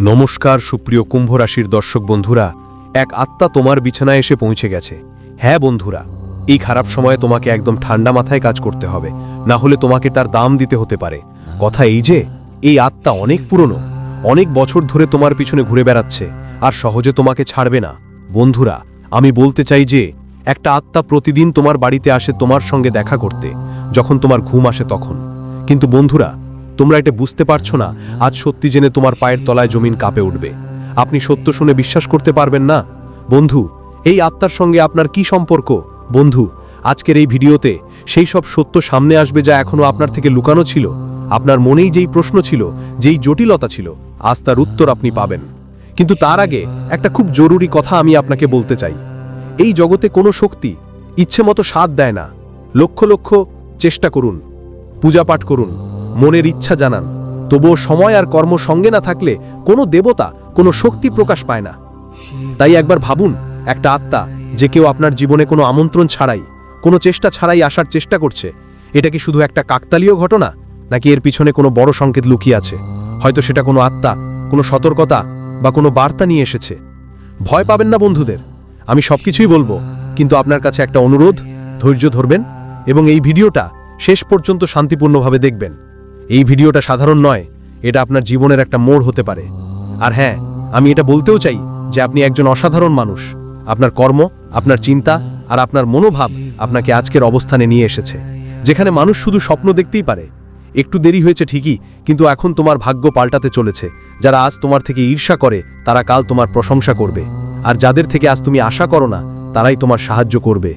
নমস্কার, সুপ্রিয় কুম্ভ রাশির দর্শক বন্ধুরা। এক আত্মা তোমার বিছানায় এসে পৌঁছে গেছে। হ্যাঁ বন্ধুরা, এই খারাপ সময়ে তোমাকে একদম ঠান্ডা মাথায় কাজ করতে হবে। না হলে তোমাকে তার দাম দিতে হতে পারে। কথা এই যে, এই আত্মা অনেক পুরনো। অনেক বছর ধরে তোমার পিছনে ঘুরে বেড়াচ্ছে, আর সহজে তোমাকে ছাড়বে না। বন্ধুরা, আমি বলতে চাই যে, একটা আত্মা প্রতিদিন তোমার বাড়িতে আসে তোমার সঙ্গে দেখা করতে, যখন তোমার ঘুম আসে তখন। কিন্তু বন্ধুরা তোমরা এটা বুঝতে পারছ না, আজ সত্যি জেনে তোমার পায়ের তলায় জমিন কাঁপে উঠবে। আপনি সত্য শুনে বিশ্বাস করতে পারবেন না। বন্ধু, এই আত্মার সঙ্গে আপনার কি সম্পর্ক? বন্ধু, আজকের এই ভিডিওতে সেই সব সত্য সামনে আসবে যা এখনও আপনার থেকে লুকানো ছিল। আপনার মনেই যেই প্রশ্ন ছিল, যেই জটিলতা ছিল, আজ তার উত্তর আপনি পাবেন। কিন্তু তার আগে একটা খুব জরুরি কথা আমি আপনাকে বলতে চাই। এই জগতে কোনো শক্তি ইচ্ছে মতো সাথ দেয় না। লক্ষ লক্ষ চেষ্টা করুন পূজা পাঠ করুন মনের ইচ্ছা জানান। তবুও সময় আর কর্ম সঙ্গে না থাকলে কোনো দেবতা কোনো শক্তি প্রকাশ পায় না। তাই একবার ভাবুন, একটা আত্মা যে কেউ আপনার জীবনে কোনো আমন্ত্রণ ছাড়াই, কোনো চেষ্টা ছাড়াই আসার চেষ্টা করছে, এটা কি শুধু একটা কাকতালীয় ঘটনা, নাকি এর পিছনে কোনো বড় সংকেত লুকিয়ে আছে? হয়তো সেটা কোনো আত্মা, কোনো সতর্কতা বা কোনো বার্তা নিয়ে এসেছে। ভয় পাবেন না বন্ধুদের, আমি সবকিছুই বলব, কিন্তু আপনার কাছে একটা অনুরোধ, ধৈর্য ধরবেন এবং এই ভিডিওটা শেষ পর্যন্ত শান্তিপূর্ণভাবে দেখবেন। এই ভিডিওটা সাধারণ নয়, এটা আপনার জীবনের একটা মোড় হতে পারে। আর হ্যাঁ আমি এটা বলতেও চাই যে আপনি একজন অসাধারণ মানুষ। আপনার কর্ম, আপনার চিন্তা আর আপনার মনোভাব আপনাকে আজকের অবস্থানে নিয়ে এসেছে, যেখানে মানুষ শুধু স্বপ্ন দেখতেই পারে। একটু দেরি হয়েছে ঠিকই, কিন্তু এখন তোমার ভাগ্য পাল্টাতে চলেছে। যারা আজ তোমার থেকে ঈর্ষা করে, তারা কাল তোমার প্রশংসা করবে। আর যাদের থেকে আজ তুমি আশা করো না, তারাই তোমার সাহায্য করবে।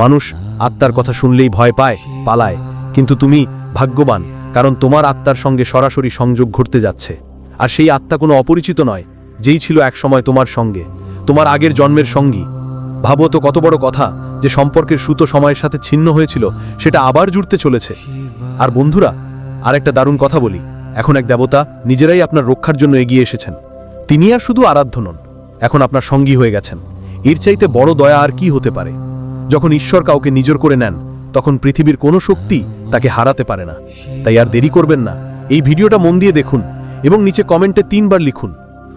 মানুষ আত্মার কথা শুনলেই ভয় পায়, পালায়। কিন্তু তুমি ভাগ্যবান কারণ তোমার আত্মার সঙ্গে সরাসরি সংযোগ ঘটতে যাচ্ছে। আর সেই আত্মা কোনো অপরিচিত নয়, যেই ছিল একসময় তোমার সঙ্গে, তোমার আগের জন্মের সঙ্গী। ভাবো তো কত বড় কথা যে সম্পর্কের সুতো সময়ের সাথে ছিন্ন হয়েছিল, সেটা আবার জুড়তে চলেছে। আর বন্ধুরা, আরেকটা দারুণ কথা বলি। এখন এক দেবতা নিজেরাই আপনার রক্ষার জন্য এগিয়ে এসেছেন। তিনি আর শুধু আরাধ্য নন, এখন আপনার সঙ্গী হয়ে গেছেন। এর চাইতে বড় দয়া আর কি হতে পারে? যখন ঈশ্বর কাউকে নিজর করে নেন, তখন পৃথিবীর কোনো শক্তি তাকে হারাতে পারে না। তাই আর দেরি করবেন না। এই ভিডিওটা মন দিয়ে দেখুন এবং নিচে কমেন্টে তিনবার লিখুন।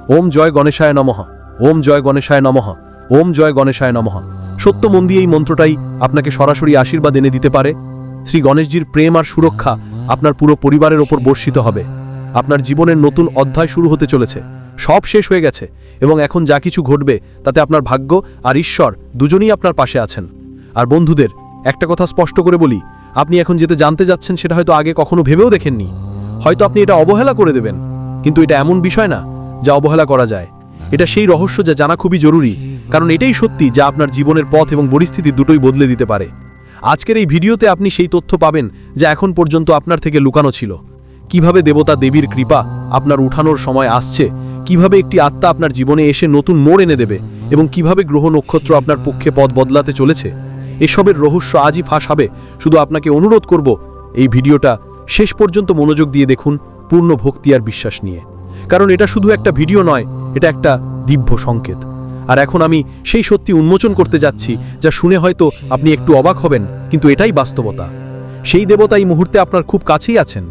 ওম জয় গণেশায় নমঃ। ওম জয় গণেশায় নমঃ। ওম জয় গণেশায় নমঃ। সত্য মন দিয়ে এই মন্ত্রটাই আপনাকে সরাসরি আশীর্বাদ এনে দিতে পারে। শ্রী গণেশজির প্রেম আর সুরক্ষা আপনার পুরো পরিবারের ওপর বর্ষিত হবে। আপনার জীবনের নতুন অধ্যায় শুরু হতে চলেছে। সব শেষ হয়ে গেছে এবং এখন যা কিছু ঘটবে তাতে আপনার ভাগ্য আর ঈশ্বর দুজনেই আপনার পাশে আছেন। আর বন্ধুদের একটা কথা স্পষ্ট করে বলি, আপনি এখন যেতে জানতে যাচ্ছেন সেটা হয়তো আগে কখনো ভেবেও দেখেননি। হয়তো আপনি এটা অবহেলা করে দেবেন, কিন্তু এটা এমন বিষয় না যা অবহেলা করা যায়। এটা সেই রহস্য যা জানা খুবই জরুরি, কারণ এটাই সত্যি যা আপনার জীবনের পথ এবং পরিস্থিতি দুটোই বদলে দিতে পারে। আজকের এই ভিডিওতে আপনি সেই তথ্য পাবেন যা এখন পর্যন্ত আপনার থেকে লুকানো ছিল। কীভাবে দেবতা দেবীর কৃপা আপনার উঠানোর সময় আসছে, কীভাবে একটি আত্মা আপনার জীবনে এসে নতুন মোড় এনে দেবে এবং কীভাবে গ্রহ নক্ষত্র আপনার পক্ষে পথ বদলাতে চলেছে এসবের রহস্য আজই ফাঁস হবে। শুধু আপনাকে অনুরোধ করব, এই ভিডিওটা শেষ পর্যন্ত মনোযোগ দিয়ে দেখুন পূর্ণ ভক্তি আর বিশ্বাস নিয়ে। কারণ এটা শুধু একটা ভিডিও নয়, এটা একটা দিব্য সংকেত। আর এখন আমি সেই সত্যি উন্মোচন করতে যাচ্ছি, যা শুনে হয়তো আপনি একটু অবাক হবেন, কিন্তু এটাই বাস্তবতা। সেই দেবতা এই মুহূর্তে আপনার খুব কাছেই আছেন।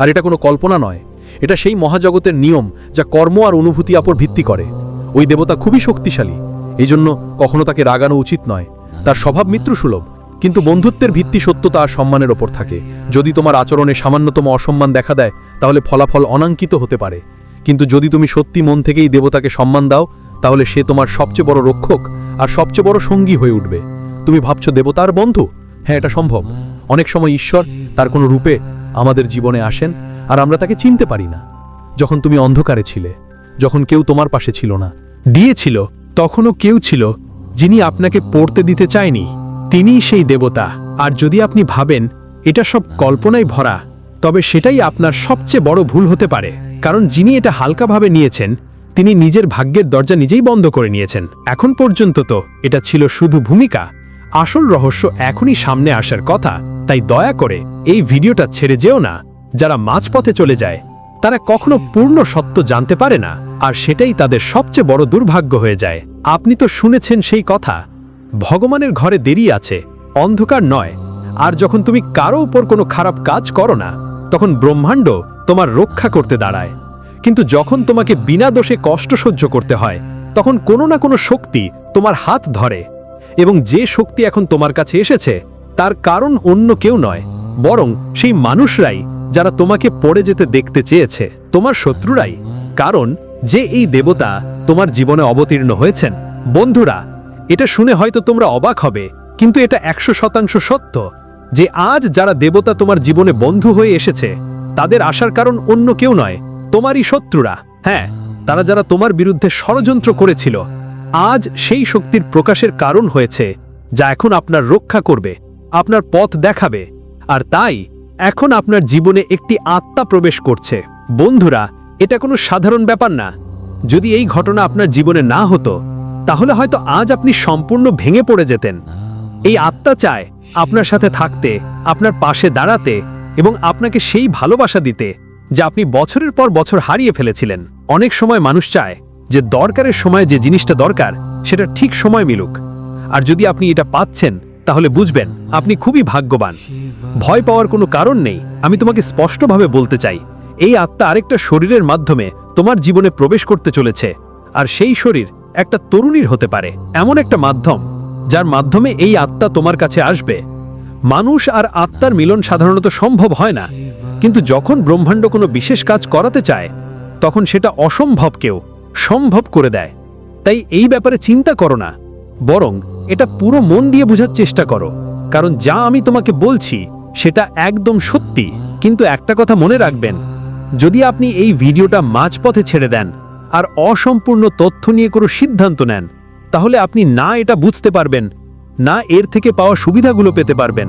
আর এটা কোনো কল্পনা নয়, এটা সেই মহাজগতের নিয়ম, যা কর্ম আর অনুভূতি আপর ভিত্তি করে। ওই দেবতা খুবই শক্তিশালী এই জন্য কখনো তাকে রাগানো উচিত নয়। তার স্বভাব মিত্রসুলভ, কিন্তু বন্ধুত্বের ভিত্তি সত্যতা আর সম্মানের ওপর থাকে। যদি তোমার আচরণে সামান্যতম অসম্মান দেখা দেয়, তাহলে ফলাফল অনাঙ্কিত হতে পারে। কিন্তু যদি তুমি সত্যি মন থেকেই দেবতাকে সম্মান দাও, তাহলে সে তোমার সবচেয়ে বড় রক্ষক আর সবচেয়ে বড় সঙ্গী হয়ে উঠবে। তুমি ভাবছ দেবতার বন্ধু? হ্যাঁ এটা সম্ভব। অনেক সময় ঈশ্বর তার কোনো রূপে আমাদের জীবনে আসেন আর আমরা তাকে চিনতে পারি না। যখন তুমি অন্ধকারে ছিলে, যখন কেউ তোমার পাশে ছিল না, দিয়েছিল, তখনও কেউ ছিল যিনি আপনাকে পড়তে দিতে চায়নি, তিনিই সেই দেবতা। আর যদি আপনি ভাবেন, এটা সব কল্পনায় ভরা, তবে সেটাই আপনার সবচেয়ে বড় ভুল হতে পারে। কারণ যিনি এটা হালকাভাবে নিয়েছেন, তিনি নিজের ভাগ্যের দরজা নিজেই বন্ধ করে নিয়েছেন। এখন পর্যন্ত তো এটা ছিল শুধু ভূমিকা। আসল রহস্য এখনই সামনে আসার কথা, তাই দয়া করে এই ভিডিওটা ছেড়ে যেও না। যারা মাঝপথে চলে যায় তারা কখনো পূর্ণ সত্য জানতে পারে না, আর সেটাই তাদের সবচেয়ে বড় দুর্ভাগ্য হয়ে যায়। আপনি তো শুনেছেন সেই কথা, ভগবানের ঘরে দেরি আছে, অন্ধকার নয়, আর যখন তুমি কারও উপর কোনো খারাপ কাজ করো না, তখন ব্রহ্মাণ্ড তোমার রক্ষা করতে দাঁড়ায়। কিন্তু যখন তোমাকে বিনা দোষে কষ্ট সহ্য করতে হয়, তখন কোনো না কোনো শক্তি তোমার হাত ধরে, এবং যে শক্তি এখন তোমার কাছে এসেছে, তার কারণ অন্য কেউ নয়, বরং সেই মানুষরাই যারা তোমাকে পড়ে যেতে দেখতে চেয়েছে, তোমার শত্রুরাই। কারণ যে এই দেবতা তোমার জীবনে অবতীর্ণ হয়েছেন। বন্ধুরা, এটা শুনে হয়তো তোমরা অবাক হবে, কিন্তু এটা একশো শতাংশ সত্য যে আজ যারা দেবতা তোমার জীবনে বন্ধু হয়ে এসেছে, তাদের আসার কারণ অন্য কেউ নয়, তোমারই শত্রুরা। হ্যাঁ তারা যারা তোমার বিরুদ্ধে ষড়যন্ত্র করেছিল, আজ সেই শক্তির প্রকাশের কারণ হয়েছে, যা এখন আপনার রক্ষা করবে, আপনার পথ দেখাবে। আর তাই এখন আপনার জীবনে একটি আত্মা প্রবেশ করছে। বন্ধুরা, এটা কোনো সাধারণ ব্যাপার না। যদি এই ঘটনা আপনার জীবনে না হতো, তাহলে হয়তো আজ আপনি সম্পূর্ণ ভেঙে পড়ে যেতেন। এই আত্মা চায় আপনার সাথে থাকতে, আপনার পাশে দাঁড়াতে এবং আপনাকে সেই ভালোবাসা দিতে যা আপনি বছরের পর বছর হারিয়ে ফেলেছিলেন। অনেক সময় মানুষ চায় যে দরকারের সময় যে জিনিসটা দরকার, সেটা ঠিক সময় মিলুক। আর যদি আপনি এটা পাচ্ছেন তাহলে বুঝবেন, আপনি খুবই ভাগ্যবান। ভয় পাওয়ার কোনো কারণ নেই, আমি তোমাকে স্পষ্টভাবে বলতে চাই। এই আত্মা আরেকটা শরীরের মাধ্যমে তোমার জীবনে প্রবেশ করতে চলেছে, আর সেই শরীর একটা তরুণীর হতে পারে, এমন একটা মাধ্যম, যার মাধ্যমে এই আত্মা তোমার কাছে আসবে। মানুষ আর আত্মার মিলন সাধারণত সম্ভব হয় না, কিন্তু যখন ব্রহ্মাণ্ড কোনো বিশেষ কাজ করাতে চায়, তখন সেটা অসম্ভবকেও সম্ভব করে দেয়। তাই এই ব্যাপারে চিন্তা করো না, বরং এটা পুরো মন দিয়ে বোঝার চেষ্টা করো, কারণ যা আমি তোমাকে বলছি সেটা একদম সত্যি। কিন্তু একটা কথা মনে রাখবেন, যদি আপনি এই ভিডিওটা মাঝপথে ছেড়ে দেন আর অসম্পূর্ণ তথ্য নিয়ে কোনো সিদ্ধান্ত নেন, তাহলে আপনি না এটা বুঝতে পারবেন, না এর থেকে পাওয়া সুবিধাগুলো পেতে পারবেন।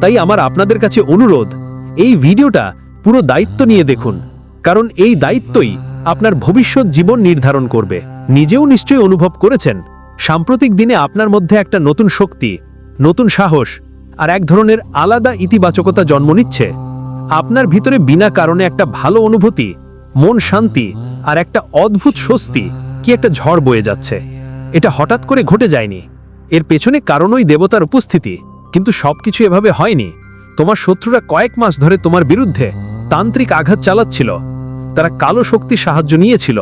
তাই আমার আপনাদের কাছে অনুরোধ, এই ভিডিওটা পুরো দায়িত্ব নিয়ে দেখুন, কারণ এই দায়িত্বই আপনার ভবিষ্যৎ জীবন নির্ধারণ করবে। নিজেও নিশ্চয়ই অনুভব করেছেন সাম্প্রতিক দিনে আপনার মধ্যে একটা নতুন শক্তি, নতুন সাহস আর এক ধরনের আলাদা ইতিবাচকতা জন্ম নিচ্ছে। আপনার ভিতরে বিনা কারণে একটা ভালো অনুভূতি, মন শান্তি আর একটা অদ্ভুত স্বস্তি কি একটা ঝড় বয়ে যাচ্ছে। এটা হঠাৎ করে ঘটে যায়নি। এর পেছনে কারণই দেবতার উপস্থিতি, কিন্তু সবকিছু এভাবে হয়নি। তোমার শত্রুরা কয়েক মাস ধরে তোমার বিরুদ্ধে তান্ত্রিক আঘাত চালাচ্ছিল। তারা কালো শক্তির সাহায্য নিয়েছিল।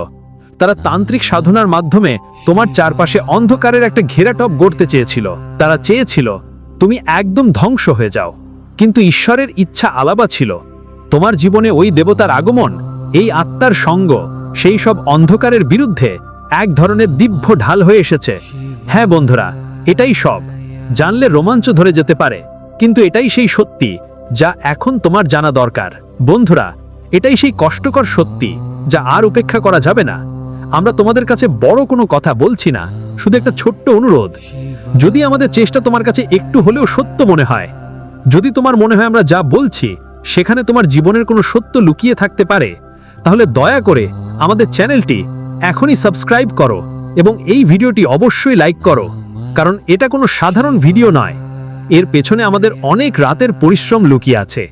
তারা তান্ত্রিক সাধনার মাধ্যমে তোমার চারপাশে অন্ধকারের একটা ঘেরাটপ গড়তে চেয়েছিল। তারা চেয়েছিল তুমি একদম ধ্বংস হয়ে যাও। কিন্তু ঈশ্বরের ইচ্ছা আলাবা ছিল। তোমার জীবনে ওই দেবতার আগমন এই আত্মার সঙ্গ সেই সব অন্ধকারের বিরুদ্ধে এক ধরনের দিব্য ঢাল হয়ে এসেছে। হ্যাঁ বন্ধুরা এটাই সব। জানলে রোমাঞ্চ ধরে যেতে পারে কিন্তু এটাই সেই সত্যি যা এখন তোমার জানা দরকার। বন্ধুরা এটাই সেই কষ্টকর সত্যি যা আর উপেক্ষা করা যাবে না। আমরা তোমাদের কাছে বড় কোনো কথা বলছি না, শুধু একটা ছোট্ট অনুরোধ। যদি আমাদের চেষ্টা তোমার কাছে একটু হলেও সত্য মনে হয়, যদি তোমার মনে হয় আমরা যা বলছি, সেখানে তোমার জীবনের কোনো সত্য লুকিয়ে থাকতে পারে, তাহলে দয়া করে আমাদের চ্যানেলটি এখনই সাবস্ক্রাইব করো এবং এই ভিডিওটি অবশ্যই লাইক করো, কারণ এটা কোনো সাধারণ ভিডিও নয়। এর পেছনে আমাদের অনেক রাতের পরিশ্রম লুকিয়ে আছে।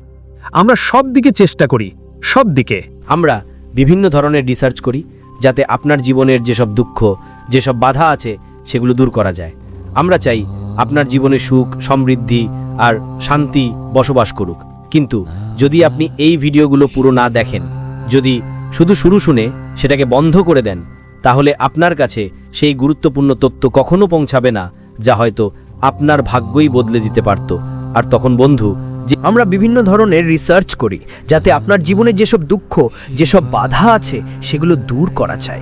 আমরা সব দিকে চেষ্টা করি সব দিকে আমরা বিভিন্ন ধরনের রিসার্চ করি যাতে আপনার জীবনের যেসব দুঃখ, যেসব বাধা আছে, সেগুলো দূর করা যায়। আমরা চাই আপনার জীবনে সুখ, সমৃদ্ধি আর শান্তি বসবাস করুক। কিন্তু যদি আপনি এই ভিডিওগুলো পুরো না দেখেন, যদি শুধু শুরু শুনে সেটাকে বন্ধ করে দেন, তাহলে আপনার কাছে সেই গুরুত্বপূর্ণ তথ্য কখনো পৌঁছাবে না, যা হয়তো আপনার ভাগ্যই বদলে দিতে পারত। আর তখন বন্ধু যে আমরা বিভিন্ন ধরনের রিসার্চ করি, যাতে আপনার জীবনে যেসব দুঃখ, যেসব বাধা আছে, সেগুলো দূর করা চাই।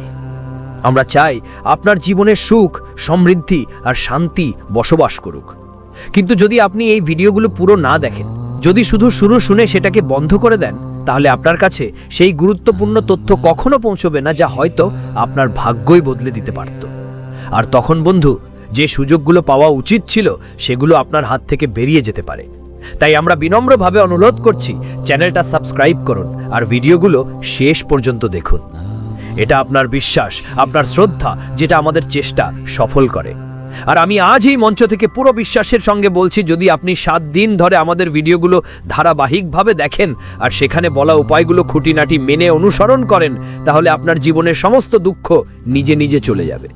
আমরা চাই আপনার জীবনে সুখ, সমৃদ্ধি আর শান্তি বসবাস করুক। কিন্তু যদি আপনি এই ভিডিওগুলো পুরো না দেখেন, যদি শুধু শুরু শুনে সেটাকে বন্ধ করে দেন, তাহলে আপনার কাছে সেই গুরুত্বপূর্ণ তথ্য কখনো পৌঁছবে না যা হয়তো আপনার ভাগ্যই বদলে দিতে পারত। আর তখন বন্ধু, যে সুযোগগুলো পাওয়া উচিত ছিল, সেগুলো আপনার হাত থেকে বেরিয়ে যেতে পারে। তাই আমরা বিনম্রভাবে অনুরোধ করছি চ্যানেলটা সাবস্ক্রাইব করুন আর ভিডিওগুলো শেষ পর্যন্ত দেখুন। এটা আপনার বিশ্বাস, আপনার শ্রদ্ধা, যেটা আমাদের চেষ্টা সফল করে। আর আমি আজ এই মঞ্চ থেকে পুরো বিশ্বাসের সঙ্গে বলছি, যদি আপনি সাত দিন ধরে আমাদের ভিডিওগুলো ধারাবাহিকভাবে দেখেন আর সেখানে বলা উপায়গুলো খুঁটিনাটি মেনে অনুসরণ করেন, তাহলে আপনার জীবনের সমস্ত দুঃখ নিজে নিজে চলে যাবে।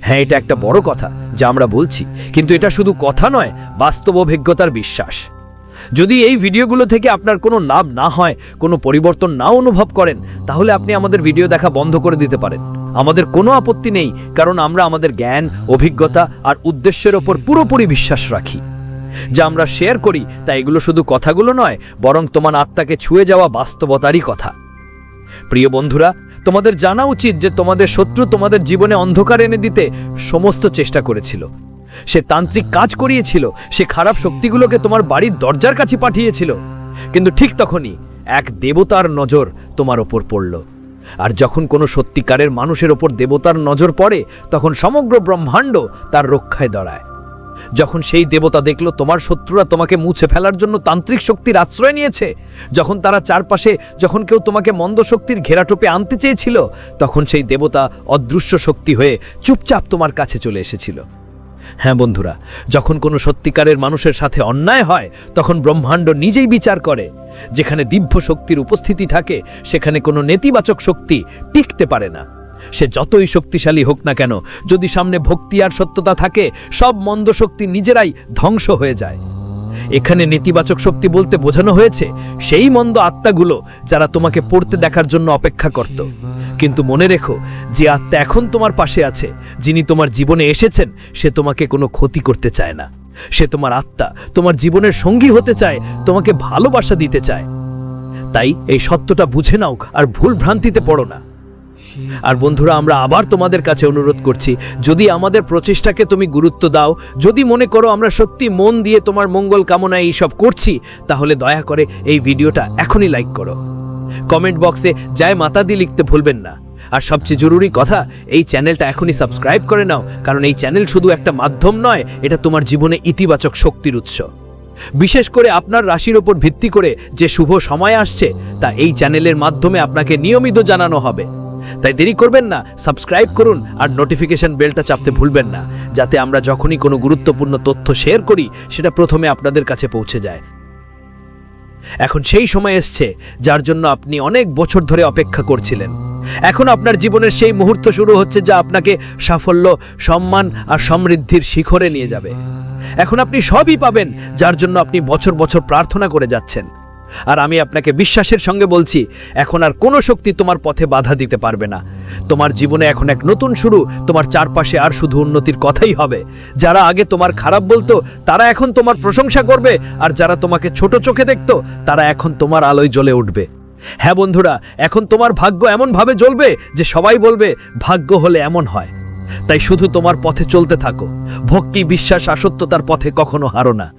হ্যাঁ এটা একটা বড় কথা যা আমরা বলছি, কিন্তু এটা শুধু কথা নয়, বাস্তব অভিজ্ঞতার বিশ্বাস। যদি এই ভিডিওগুলো থেকে আপনার কোনো লাভ না হয়, কোনো পরিবর্তন না অনুভব করেন, তাহলে আপনি আমাদের ভিডিও দেখা বন্ধ করে দিতে পারেন। আমাদের কোনো আপত্তি নেই, কারণ আমরা আমাদের জ্ঞান, অভিজ্ঞতা আর উদ্দেশ্যের ওপর পুরোপুরি বিশ্বাস রাখি। যা আমরা শেয়ার করি, তা এগুলো শুধু কথাগুলো নয়, বরং তোমার আত্মাকে ছুঁয়ে যাওয়া বাস্তবতারই কথা। প্রিয় বন্ধুরা, তোমাদের জানা উচিত যে তোমাদের শত্রু তোমাদের জীবনে অন্ধকার এনে দিতে সমস্ত চেষ্টা করেছিল। সে তান্ত্রিক কাজ করিয়েছিল, সে খারাপ শক্তিগুলোকে তোমার বাড়ির দরজার কাছে পাঠিয়েছিল। কিন্তু ঠিক তখনই এক দেবতার নজর তোমার ওপর পড়ল। আর যখন কোনো সত্যিকারের মানুষের ওপর দেবতার নজর পড়ে, তখন সমগ্র ব্রহ্মাণ্ড তার রক্ষায় দাঁড়ায়। যখন সেই দেবতা দেখল তোমার শত্রুরা তোমাকে মুছে ফেলার জন্য তান্ত্রিক শক্তির আশ্রয় নিয়েছে, যখন তারা চারপাশে যখন কেউ তোমাকে মন্দ শক্তির ঘেরাটোপে আনতে চেয়েছিল, তখন সেই দেবতা অদৃশ্য শক্তি হয়ে চুপচাপ তোমার কাছে চলে এসেছিল। হ্যাঁ বন্ধুরা, যখন কোনো সত্যিকারের মানুষের সাথে অন্যায় হয়, তখন ব্রহ্মাণ্ড নিজেই বিচার করে। যেখানে দিব্য শক্তির উপস্থিতি থাকে, সেখানে কোনো নেতিবাচক শক্তি টিকতে পারে না। সে যতই শক্তিশালী হোক না কেন, যদি সামনে ভক্তি আর সত্যতা থাকে, সব মন্দ শক্তি নিজেরাই ধ্বংস হয়ে যায়। এখানে নেতিবাচক শক্তি বলতে বোঝানো হয়েছে, সেই মন্দ আত্মাগুলো যারা তোমাকে পড়তে দেখার জন্য অপেক্ষা করত। কিন্তু মনে রেখো, যে আত্মা এখন তোমার পাশে আছে, যিনি তোমার জীবনে এসেছেন, সে তোমাকে কোনো ক্ষতি করতে চায় না। সে তোমার আত্মা, তোমার জীবনের সঙ্গী হতে চায়, তোমাকে ভালোবাসা দিতে চায়। তাই এই সত্যটা বুঝে নাও আর ভুল ভ্রান্তিতে পড়ো না। আর বন্ধুরা, আমরা আবার তোমাদের কাছে অনুরোধ করছি, যদি আমাদের প্রচেষ্টাকে তুমি গুরুত্ব দাও, যদি মনে করো আমরা সত্যি মন দিয়ে তোমার মঙ্গল কামনায় এইসব করছি, তাহলে দয়া করে এই ভিডিওটা এখনই লাইক করো। কমেন্ট বক্সে জয় মাতা দি লিখতে ভুলবেন না। আর সবচেয়ে জরুরি কথা, এই চ্যানেলটা এখনই সাবস্ক্রাইব করে নাও, কারণ এই চ্যানেল শুধু একটা মাধ্যম নয়, এটা তোমার জীবনে ইতিবাচক শক্তির উৎস। বিশেষ করে আপনার রাশির ওপর ভিত্তি করে যে শুভ সময় আসছে, তা এই চ্যানেলের মাধ্যমে আপনাকে নিয়মিত জানানো হবে। তাই দেরি করবেন না সাবস্ক্রাইব করুন আর নোটিফিকেশন বেলটা চাপতে ভুলবেন না, যাতে আমরা যখনই কোনো গুরুত্বপূর্ণ তথ্য শেয়ার করি, সেটা প্রথমে আপনাদের কাছে পৌঁছে যায়। এখন সেই সময় এসছে, যার জন্য আপনি অনেক বছর ধরে অপেক্ষা করছিলেন। এখন আপনার জীবনের সেই মুহূর্ত শুরু হচ্ছে যা আপনাকে সাফল্য, সম্মান আর সমৃদ্ধির শিখরে নিয়ে যাবে। এখন আপনি সবই পাবেন, যার জন্য আপনি বছর বছর প্রার্থনা করে যাচ্ছেন। আর আমি আপনাকে বিশ্বাসের সঙ্গে বলছি, এখন আর কোনো শক্তি তোমার পথে বাধা দিতে পারবে না। তোমার জীবনে এখন এক নতুন শুরু, তোমার চারপাশে আর শুধু উন্নতির কথাই হবে। যারা আগে তোমার খারাপ বলতো, তারা এখন তোমার প্রশংসা করবে, আর যারা তোমাকে ছোট চোখে দেখত, তারা এখন তোমার আলোয় জ্বলে উঠবে। হ্যাঁ বন্ধুরা, এখন তোমার ভাগ্য এমনভাবে জ্বলবে যে সবাই বলবে, ভাগ্য হলে এমন হয়। তাই শুধু তোমার পথে চলতে থাকো। ভক্তি, বিশ্বাস আসত্যতার পথে কখনো হারো না।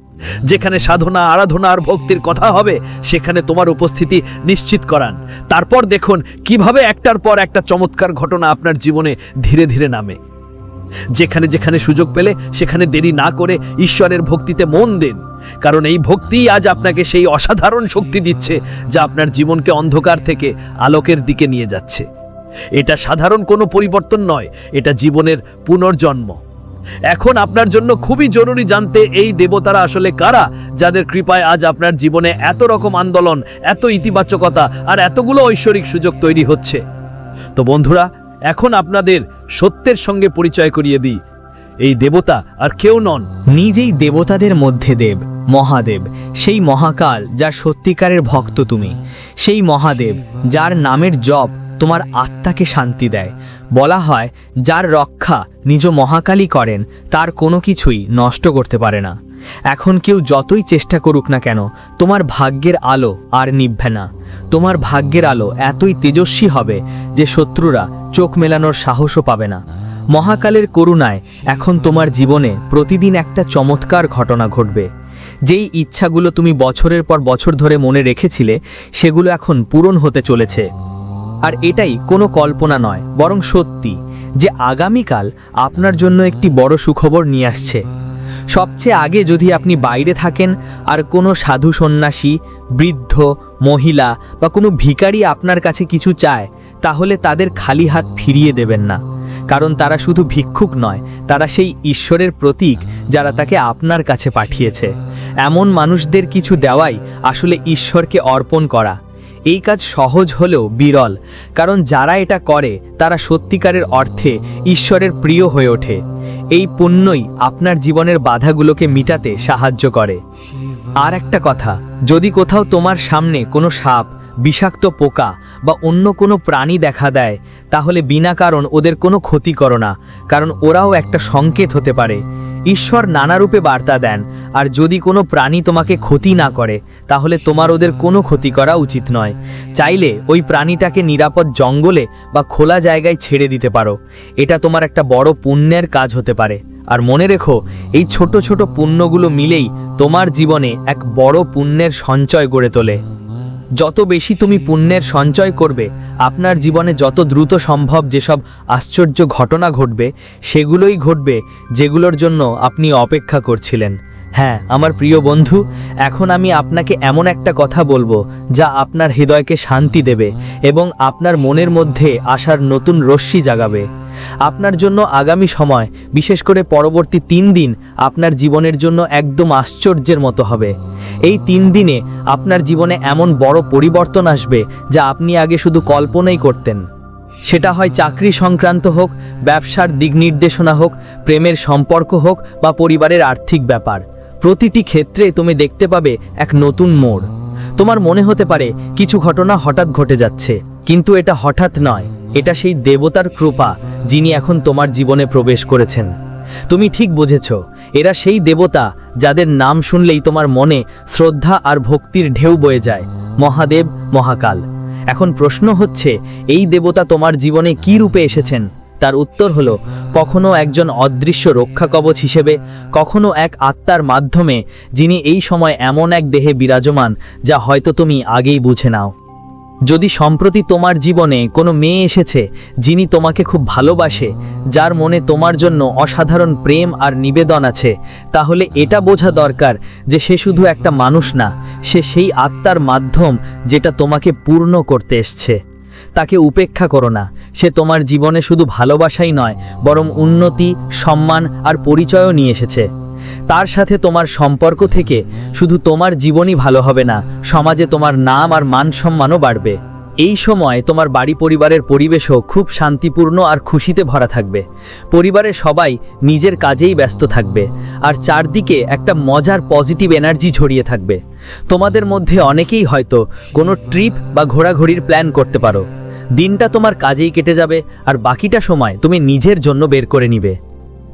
যেখানে সাধনা, আরাধনা আর ভক্তির কথা হবে, সেখানে তোমার উপস্থিতি নিশ্চিত করান। তারপর দেখুন কীভাবে একটার পর একটা চমৎকার ঘটনা আপনার জীবনে ধীরে ধীরে নামে। যেখানে যেখানে সুযোগ পেলে, সেখানে দেরি না করে ঈশ্বরের ভক্তিতে মন দিন। কারণ এই ভক্তিই আজ আপনাকে সেই অসাধারণ শক্তি দিচ্ছে, যা আপনার জীবনকে অন্ধকার থেকে আলোকের দিকে নিয়ে যাচ্ছে। এটা সাধারণ কোনো পরিবর্তন নয়, এটা জীবনের পুনর্জন্ম। এখন আপনার জন্য খুবই জরুরি জানতে এই দেবতারা আসলে কারা, যাদের কৃপায় আজ আপনার জীবনে এত রকম আন্দোলন, এত ইতিবাচকতা আর এতগুলো ঐশ্বরিক সুযোগ তৈরি হচ্ছে। তো বন্ধুরা, এখন আপনাদের সত্যের সঙ্গে পরিচয় করিয়ে দিই। এই দেবতা আর কেউ নন। নিজেই দেবতাদের মধ্যে দেব, মহাদেব, সেই মহাকাল যার সত্যিকারের ভক্ত তুমি, সেই মহাদেব যার নামের জপ তোমার আত্মাকে শান্তি দেয় বলা হয়, যার রক্ষা নিজ মহাকালই করেন, তার কোনো কিছুই নষ্ট করতে পারে না। এখন কেউ যতই চেষ্টা করুক না কেন, তোমার ভাগ্যের আলো আর নিভবে না। তোমার ভাগ্যের আলো এতই তেজস্বী হবে যে শত্রুরা চোখ মেলানোর সাহসও পাবে না। মহাকালের করুণায় এখন তোমার জীবনে প্রতিদিন একটা চমৎকার ঘটনা ঘটবে। যেই ইচ্ছাগুলো তুমি বছরের পর বছর ধরে মনে রেখেছিলে, সেগুলো এখন পূরণ হতে চলেছে। আর এটাই কোনো কল্পনা নয়, বরং সত্যি যে আগামীকাল আপনার জন্য একটি বড় সুখবর নিয়ে আসছে। সবচেয়ে আগে যদি আপনি বাইরে থাকেন আর কোনো সাধু সন্ন্যাসী, বৃদ্ধ, মহিলা বা কোনো ভিখারি আপনার কাছে কিছু চায়, তাহলে তাদের খালি হাত ফিরিয়ে দেবেন না। কারণ তারা শুধু ভিক্ষুক নয়, তারা সেই ঈশ্বরের প্রতীক যারা তাকে আপনার কাছে পাঠিয়েছে। এমন মানুষদের কিছু দেওয়াই আসলে ঈশ্বরকে অর্পণ করা। এই কাজ সহজ হলেও বিরল, কারণ যারা এটা করে, তারা সত্যিকারের অর্থে ঈশ্বরের প্রিয় হয়ে ওঠে। এই পুণ্যই আপনার জীবনের বাধাগুলোকে মিটাতে সাহায্য করে। আর একটা কথা, যদি কোথাও তোমার সামনে কোনো সাপ, বিষাক্ত পোকা বা অন্য কোনো প্রাণী দেখা দেয়, তাহলে বিনা কারণ ওদের কোনো ক্ষতি করো না, কারণ ওরাও একটা সংকেত হতে পারে। ঈশ্বর নানারূপে বার্তা দেন, আর যদি কোনো প্রাণী তোমাকে ক্ষতি না করে, তাহলে তোমার ওদের কোনো ক্ষতি করা উচিত নয়। চাইলে ওই প্রাণীটাকে নিরাপদ জঙ্গলে বা খোলা জায়গায় ছেড়ে দিতে পারো। এটা তোমার একটা বড় পুণ্যের কাজ হতে পারে। আর মনে রেখো, এই ছোট ছোট পুণ্যগুলো মিলেই তোমার জীবনে এক বড় পুণ্যের সঞ্চয় গড়ে তোলে। যত বেশি তুমি পুণ্যের সঞ্চয় করবে, আপনার জীবনে যত দ্রুত সম্ভব যেসব আশ্চর্য ঘটনা ঘটবে, সেগুলোই ঘটবে যেগুলোর জন্য আপনি অপেক্ষা করছিলেন। হ্যাঁ আমার প্রিয় বন্ধু, এখন আমি আপনাকে এমন একটা কথা বলব যা আপনার হৃদয়কে শান্তি দেবে এবং আপনার মনের মধ্যে আসার নতুন রশ্মি জাগাবে। আপনার জন্য আগামী সময়, বিশেষ করে পরবর্তী তিন দিন, আপনার জীবনের জন্য একদম আশ্চর্যের মতো হবে। এই তিন দিনে আপনার জীবনে এমন বড় পরিবর্তন আসবে যা আপনি আগে শুধু কল্পনাই করতেন। সেটা হয় চাকরি সংক্রান্ত হোক, ব্যবসার দিক নির্দেশনা হোক, প্রেমের সম্পর্ক হোক বা পরিবারের আর্থিক ব্যাপার। প্রতিটি ক্ষেত্রে তুমি দেখতে পাবে এক নতুন মোড়। তোমার মনে হতে পারে কিছু ঘটনা হঠাৎ ঘটে যাচ্ছে, কিন্তু এটা হঠাৎ নয়। এটা সেই দেবতার কৃপা যিনি এখন তোমার জীবনে প্রবেশ করেছেন। তুমি ঠিক বুঝেছ, এরা সেই দেবতা যাদের নাম শুনলেই তোমার মনে শ্রদ্ধা আর ভক্তির ঢেউ বয়ে যায়। মহাদেব, মহাকাল। এখন প্রশ্ন হচ্ছে, এই দেবতা তোমার জীবনে কি রূপে এসেছেন? তার উত্তর হলো, কখনো একজন অদৃশ্য রক্ষা কবচ হিসেবে, কখনো এক আত্মার মাধ্যমে, যিনি এই সময় এমন এক দেহে বিরাজমান, যা হয়তো তুমি আগেই বুঝে নাও। যদি সম্প্রতি তোমার জীবনে কোনো মেয়ে এসেছে, যিনি তোমাকে খুব ভালোবাসে, যার মনে তোমার জন্য অসাধারণ প্রেম আর নিবেদন আছে, তাহলে এটা বোঝা দরকার যে সে শুধু একটা মানুষ না, সে সেই আত্মার মাধ্যম যেটা তোমাকে পূর্ণ করতে এসছে। তাকে উপেক্ষা করো না, সে তোমার জীবনে শুধু ভালোবাসাই নয়, বরং উন্নতি, সম্মান আর পরিচয়ও নিয়ে এসেছে। তার সাথে তোমার সম্পর্ক থেকে শুধু তোমার জীবনই ভালো হবে না, সমাজে তোমার নাম আর মান সম্মানও বাড়বে। এই সময় তোমার বাড়ি পরিবারের পরিবেশও খুব শান্তিপূর্ণ আর খুশিতে ভরা থাকবে। পরিবারের সবাই নিজের কাজেই ব্যস্ত থাকবে, আর চারদিকে একটা মজার পজিটিভ এনার্জি ছড়িয়ে থাকবে। তোমাদের মধ্যে অনেকেই হয়তো কোনো ট্রিপ বা ঘোরাঘুরির প্ল্যান করতে পারো। দিনটা তোমার কাজেই কেটে যাবে, আর বাকিটা সময় তুমি নিজের জন্য বের করে নিবে।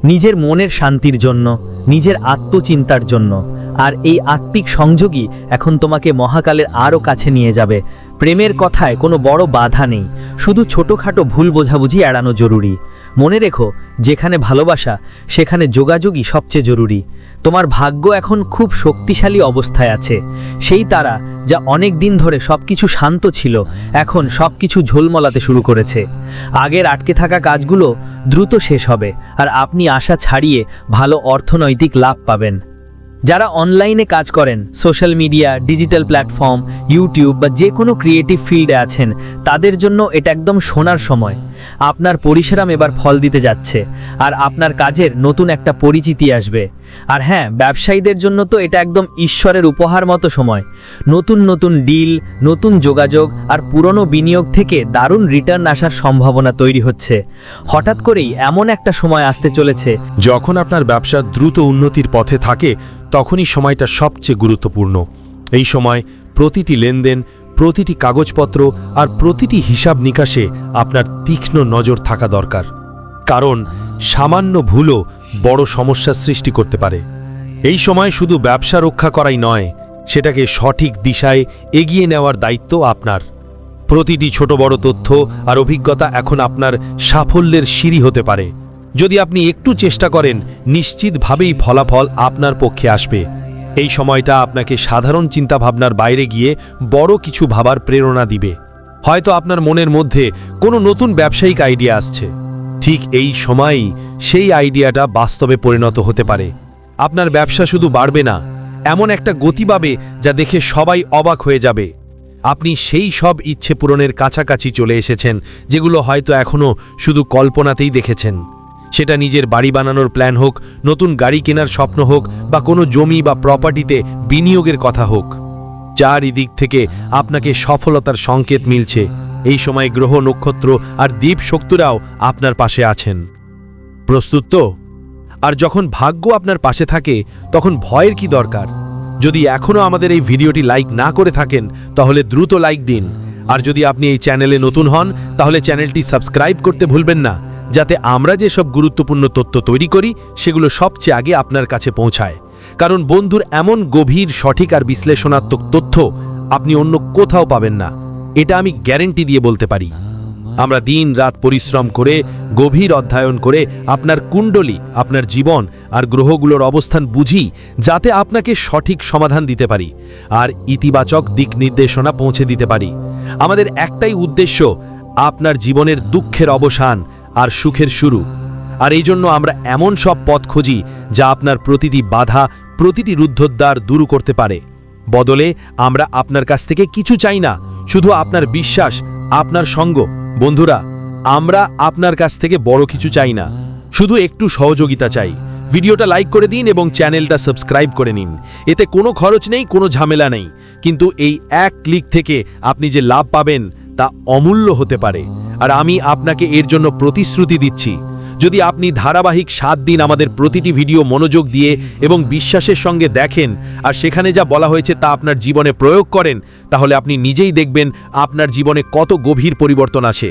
নিজের মনের শান্তির জন্য, নিজের আত্মচিন্তার জন্য। আর এই আত্মিক সংযোগই এখন তোমাকে মহাকালের আরও কাছে নিয়ে যাবে। প্রেমের কথায় কোনো বড় বাধা নেই, শুধু ছোটোখাটো ভুল বোঝাবুঝি এড়ানো জরুরি। মনে রেখো, যেখানে ভালোবাসা, সেখানে যোগাযোগই সবচেয়ে জরুরি। তোমার ভাগ্য এখন খুব শক্তিশালী অবস্থায় আছে। সেই তারা যা অনেক দিন ধরে সব কিছু শান্ত ছিল, এখন সব কিছু ঝোলমলাতে শুরু করেছে। আগের আটকে থাকা কাজগুলো দ্রুত শেষ হবে, আর আপনি আশা ছাড়িয়ে ভালো অর্থনৈতিক লাভ পাবেন। যারা অনলাইনে কাজ করেন social media digital platform YouTube বা যে কোনো ক্রিয়েটিভ ফিল্ডে আছেন, তাদের জন্য এটা একদম শোনার সময়। আপনার পরিশ্রম এবার ফল দিতে যাচ্ছে, আর আপনার কাজের নতুন একটা পরিচিতি আসবে। আর হ্যাঁ ব্যবসায়ীদের জন্য তো এটা একদম ঈশ্বরের উপহার মতো সময়। নতুন নতুন ডিল, নতুন যোগাযোগ, আর পুরনো বিনিয়োগ থেকে দারুণ রিটার্ন আসার সম্ভাবনা তৈরি হচ্ছে। হঠাৎ করেই এমন একটা সময় আসতে চলেছে। যখন আপনার ব্যবসা দ্রুত উন্নতির পথে থাকে, তখনই সময়টা সবচেয়ে গুরুত্বপূর্ণ। এই সময় প্রতিটি লেনদেন প্রতিটি কাগজপত্র আর প্রতিটি হিসাব নিকাশে আপনার তীক্ষ্ণ নজর থাকা দরকার। কারণ সামান্য ভুলও বড় সমস্যার সৃষ্টি করতে পারে। এই সময় শুধু ব্যবসা রক্ষা করাই নয়, সেটাকে সঠিক দিশায় এগিয়ে নেওয়ার দায়িত্ব আপনার। প্রতিটি ছোট বড় তথ্য আর অভিজ্ঞতা এখন আপনার সাফল্যের সিঁড়ি হতে পারে। যদি আপনি একটু চেষ্টা করেন, নিশ্চিতভাবেই ফলাফল আপনার পক্ষে আসবে। এই সময়টা আপনাকে সাধারণ চিন্তাভাবনার বাইরে গিয়ে বড় কিছু ভাবার প্রেরণা দিবে। হয়তো আপনার মনের মধ্যে কোনো নতুন ব্যবসায়িক আইডিয়া আসছে। ঠিক এই সময়ই সেই আইডিয়াটা বাস্তবে পরিণত হতে পারে। আপনার ব্যবসা শুধু বাড়বে না, এমন একটা গতি পাবে যা দেখে সবাই অবাক হয়ে যাবে। আপনি সেই সব ইচ্ছে পূরণের কাছাকাছি চলে এসেছেন, যেগুলো হয়তো এখনও শুধু কল্পনাতেই দেখেছেন। সেটা নিজের বাড়ি বানানোর প্ল্যান হোক, নতুন গাড়ি কেনার স্বপ্ন হোক, বা কোনো জমি বা প্রপার্টিতে বিনিয়োগের কথা হোক। চারিদিক থেকে আপনাকে সফলতার সংকেত মিলছে। এই সময় গ্রহ, নক্ষত্র আর দ্বীপ শক্তিরাও আপনার পাশে আছেন। প্রস্তুত তো? আর যখন ভাগ্য আপনার পাশে থাকে, তখন ভয়ের কি দরকার? যদি এখনও আমাদের এই ভিডিওটি লাইক না করে থাকেন, তাহলে দ্রুত লাইক দিন। আর যদি আপনি এই চ্যানেলে নতুন হন, তাহলে চ্যানেলটি সাবস্ক্রাইব করতে ভুলবেন না। যাতে আমরা যেসব গুরুত্বপূর্ণ তথ্য তৈরি করি, সেগুলো সবচেয়ে আগে আপনার কাছে পৌঁছায়। কারণ বন্ধুর এমন গভীর, সঠিক আর বিশ্লেষণাত্মক তথ্য আপনি অন্য কোথাও পাবেন না। এটা আমি গ্যারেন্টি দিয়ে বলতে পারি। আমরা দিন রাত পরিশ্রম করে, গভীর অধ্যয়ন করে আপনার কুণ্ডলী, আপনার জীবন আর গ্রহগুলোর অবস্থান বুঝি, যাতে আপনাকে সঠিক সমাধান দিতে পারি আর ইতিবাচক দিক নির্দেশনা পৌঁছে দিতে পারি। আমাদের একটাই উদ্দেশ্য, আপনার জীবনের দুঃখের অবসান আর সুখের শুরু। আর এই জন্য আমরা এমন সব পথ খুঁজি যা আপনার প্রতিটি বাধা, প্রতিটি রুদ্ধদ্বার দূর করতে পারে। বদলে আমরা আপনার কাছ থেকে কিছু চাই না, শুধু আপনার বিশ্বাস, আপনার সঙ্গ। বন্ধুরা, আমরা আপনার কাছ থেকে বড় কিছু চাই না, শুধু একটু সহযোগিতা চাই। ভিডিওটা লাইক করে দিন এবং চ্যানেলটা সাবস্ক্রাইব করে নিন। এতে কোনো খরচ নেই, কোনো ঝামেলা নেই। কিন্তু এই এক ক্লিক থেকে আপনি যে লাভ পাবেন তা অমূল্য হতে পারে। আর আমি আপনাকে এর জন্য প্রতিশ্রুতি দিচ্ছি, যদি আপনি ধারাবাহিক সাত দিন আমাদের প্রতিটি ভিডিও মনোযোগ দিয়ে এবং বিশ্বাসের সঙ্গে দেখেন, আর সেখানে যা বলা হয়েছে তা আপনার জীবনে প্রয়োগ করেন, তাহলে আপনি নিজেই দেখবেন আপনার জীবনে কত গভীর পরিবর্তন আসে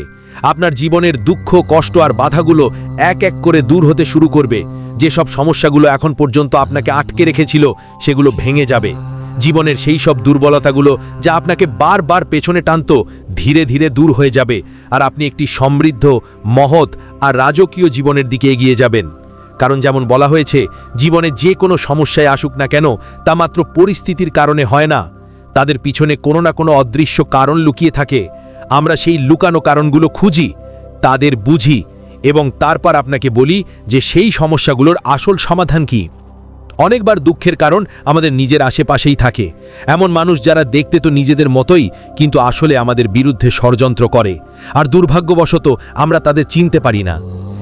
আপনার জীবনের দুঃখ, কষ্ট আর বাধাগুলো এক এক করে দূর হতে শুরু করবে। যেসব সমস্যাগুলো এখন পর্যন্ত আপনাকে আটকে রেখেছিল, সেগুলো ভেঙে যাবে। জীবনের সেই সব দুর্বলতাগুলো যা আপনাকে বারবার পেছনে টানত, ধীরে ধীরে দূর হয়ে যাবে আর আপনি একটি সমৃদ্ধ, মহৎ আর রাজকীয় জীবনের দিকে এগিয়ে যাবেন। কারণ যেমন বলা হয়েছে, জীবনে যে কোনো সমস্যায় আসুক না কেন, তা মাত্র পরিস্থিতির কারণে হয় না। তাদের পিছনে কোনো না কোনো অদৃশ্য কারণ লুকিয়ে থাকে। আমরা সেই লুকানো কারণগুলো খুঁজি, তাদের বুঝি এবং তারপর আপনাকে বলি যে সেই সমস্যাগুলোর আসল সমাধান কী। অনেকবার দুঃখের কারণ আমাদের নিজের আশেপাশেই থাকে। এমন মানুষ যারা দেখতে তো নিজেদের মতোই, কিন্তু আসলে আমাদের বিরুদ্ধে ষড়যন্ত্র করে। আর দুর্ভাগ্যবশত আমরা তাদের চিনতে পারি না।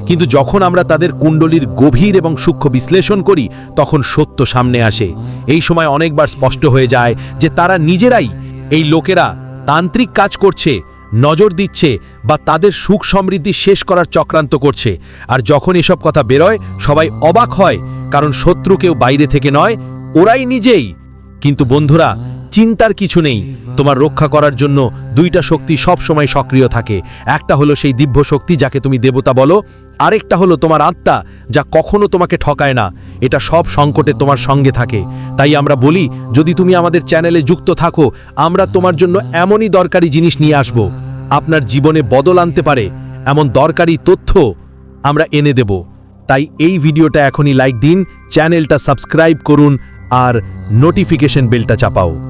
কিন্তু যখন আমরা তাদের কুণ্ডলীর গভীর এবং সূক্ষ্ম বিশ্লেষণ করি, তখন সত্য সামনে আসে। এই সময় অনেকবার স্পষ্ট হয়ে যায় যে তারা নিজেরাই এই লোকেরা তান্ত্রিক কাজ করছে, নজর দিচ্ছে বা তাদের সুখ সমৃদ্ধি শেষ করার চক্রান্ত করছে। আর যখন এসব কথা বেরোয়, সবাই অবাক হয় কারণ শত্রু কেউ বাইরে থেকে নয়, ওরাই নিজেই। কিন্তু বন্ধুরা, চিন্তার কিছু নেই। তোমার রক্ষা করার জন্য দুইটা শক্তি সব সময় সক্রিয় থাকে। একটা হলো সেই দিব্য শক্তি যাকে তুমি দেবতা বলো, আরেকটা হলো তোমার আত্মা যা কখনো তোমাকে ঠকায় না। এটা সব সংকটে তোমার সঙ্গে থাকে। তাই আমরা বলি, যদি তুমি আমাদের চ্যানেলে যুক্ত থাকো, আমরা তোমার জন্য এমনই দরকারি জিনিস নিয়ে আসব। আপনার জীবনে বদল আনতে পারে এমন দরকারি তথ্য আমরা এনে দেব। তাই এই ভিডিওটা এখনই লাইক দিন চ্যানেলটা সাবস্ক্রাইব করুন আর নোটিফিকেশন বেলটা চাপাও।